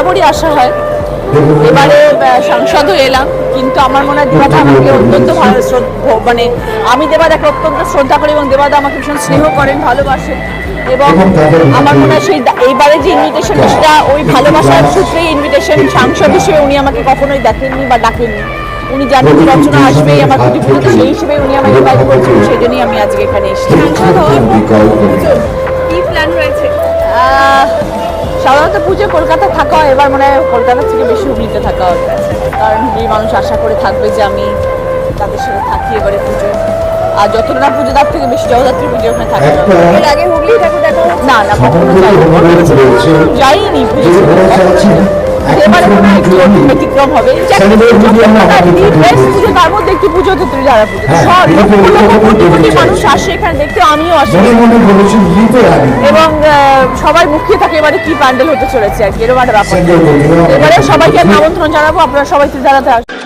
বরাবরই আসা হয়। এবারে আহ, সাংসদও এলাম কিন্তু আমার মনে হয় দেবাদা আমাকে অত্যন্ত ভালো শ্রদ্ধ- মানে আমি দেবাদাকে অত্যন্ত শ্রদ্ধা করি এবং দেবাদা আমাকে ভীষণ স্নেহ করেন ভালোবাসেন এবং আমার মনে হয় সেই এইবারে যে ইনভিটেশন সেটা ওই ভালোবাসার সূত্রেই ইনভিটেশন সাংসদ হিসেবে উনি আমাকে কখনোই দেখেননি বা ডাকেননি। উনি জানেন যে রচনা আসবেই আমার পুজোতে সেই হিসেবে উনি আমাকে ইনভাইট করছেন সেই জন্যই আমি আজকে এখানে এসেছি। সাংসদ হওয়ার কি প্ল্যান রয়েছে? আহ, সাধারণত পুজো কলকাতা থাকা হয় এবার মনে হয় কলকাতা থেকে বেশি হুগলিতে থাকা হবে কারণ হুগলির মানুষ আশা করে থাকবে যে আমি তাদের সাথে থাকি এবারে পুজো। আর যতটা না পুজো তার থেকে বেশি জগদ্ধাত্রী পুজো ওখানে থাকে। এর আগে হুগলি ঠাকুর দেখা না না কখনো যাইনি। পুজো ব্যতিক্রম হবে। তার মধ্যে একটি পুজো লক্ষ কোটি কোটি মানুষ আসে এখানে দেখতে আমিও আসি। এবং সবাই মুখিয়ে থাকে এবারে কি প্যান্ডেল হতে চলেছে আর কি এরকম একটা ব্যাপার। এবারে সবাইকে আমি আমন্ত্রণ জানাব আপনারা সবাই জানাতে আসুন।